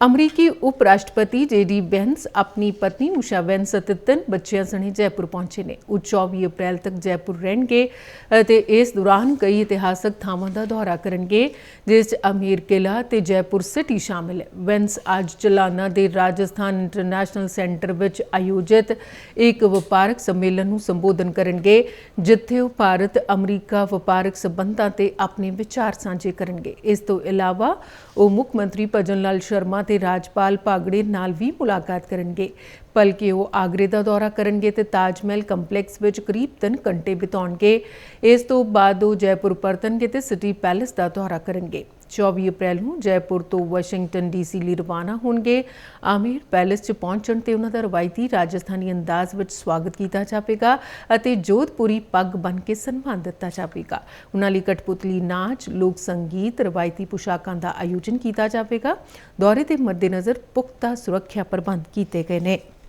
ਅਮਰੀਕੀ ਉਪ ਰਾਸ਼ਟਰਪਤੀ ਜੇਡੀ ਬੈਂਸ ਆਪਣੀ ਪਤਨੀ ਉਸ਼ਾ ਬੈਂਸ ਅਤੇ ਤਿੰਨ ਬੱਚਿਆਂ ਸਣੇ ਜੈਪੁਰ ਪਹੁੰਚੇ ਨੇ। ਉਹ 24 ਅਪ੍ਰੈਲ ਤੱਕ ਜੈਪੁਰ ਰਹਿਣਗੇ ਅਤੇ ਇਸ ਦੌਰਾਨ ਕਈ ਇਤਿਹਾਸਕ ਥਾਵਾਂ ਦਾ ਦੌਰਾ ਕਰਨਗੇ, ਜਿਸ 'ਚ ਅਮੀਰ ਕਿਲਾ ਤੇ ਜੈਪੁਰ ਸਿਟੀ ਸ਼ਾਮਿਲ ਹੈ। ਬੈਂਸ ਅੱਜ ਚਲਾਨਾ ਦੇ ਰਾਜਸਥਾਨ ਇੰਟਰਨੈਸ਼ਨਲ ਸੈਂਟਰ ਵਿੱਚ ਆਯੋਜਿਤ ਇੱਕ ਵਪਾਰਕ ਸੰਮੇਲਨ ਨੂੰ ਸੰਬੋਧਨ ਕਰਨਗੇ, ਜਿੱਥੇ ਉਹ ਭਾਰਤ, ਅਮਰੀਕਾ ਵਪਾਰਕ ਸਬੰਧਾਂ ਤੇ ਆਪਣੇ ਵਿਚਾਰ ਸਾਂਝੇ ਕਰਨਗੇ। ਇਸ ਤੋਂ ਇਲਾਵਾ ਉਹ ਮੁੱਖ ਮੰਤਰੀ ਭਜਨ ਲਾਲ ਸ਼ਰਮਾ ਤੇ ਰਾਜਪਾਲ ਭਾਗੜੇ ਨਾਲ ਵੀ ਮੁਲਾਕਾਤ ਕਰਨਗੇ। ਬਲਕਿ ਉਹ ਆਗਰੇ ਦਾ ਦੌਰਾ ਕਰਨਗੇ ਤੇ ਤਾਜ ਮਹਿਲ ਕੰਪਲੈਕਸ ਵਿੱਚ ਕਰੀਬ 3 ਘੰਟੇ ਬਿਤਾਉਣਗੇ। ਇਸ ਤੋਂ ਬਾਅਦ ਉਹ ਜੈਪੁਰ ਪਰਤਣਗੇ ਤੇ ਸਿਟੀ ਪੈਲੇਸ ਦਾ ਦੌਰਾ ਕਰਨਗੇ। 24 ਅਪ੍ਰੈਲ ਨੂੰ ਜੈਪੁਰ ਤੋਂ ਵਾਸ਼ਿੰਗਟਨ ਡੀਸੀ ਲਈ ਰਵਾਨਾ ਹੋਣਗੇ। ਆਮੀਰ ਪੈਲੇਸ 'ਚ ਪਹੁੰਚਣ ਤੇ ਉਹਨਾਂ ਦਾ ਰਵਾਇਤੀ ਰਾਜਸਥਾਨੀ ਅੰਦਾਜ਼ ਵਿੱਚ ਸਵਾਗਤ ਕੀਤਾ ਜਾਵੇਗਾ ਅਤੇ ਜੋਧਪੁਰੀ ਪੱਗ ਬਨ ਕੇ ਸਨਮਾਨ ਦਿੱਤਾ ਜਾਵੇਗਾ। ਉਹਨਾਂ ਲਈ ਕਠਪੁਤਲੀ ਨਾਚ, ਲੋਕ ਸੰਗੀਤ, ਰਵਾਇਤੀ ਪੁਸ਼ਾਕਾਂ ਦਾ ਆਯੋਜਨ ਕੀਤਾ ਜਾਵੇਗਾ। ਦੌਰੇ ਦੇ ਮੱਦੇਨਜ਼ਰ ਪੁਖਤਾ ਸੁਰੱਖਿਆ ਪ੍ਰਬੰਧ ਕੀਤੇ ਗਏ ਨੇ।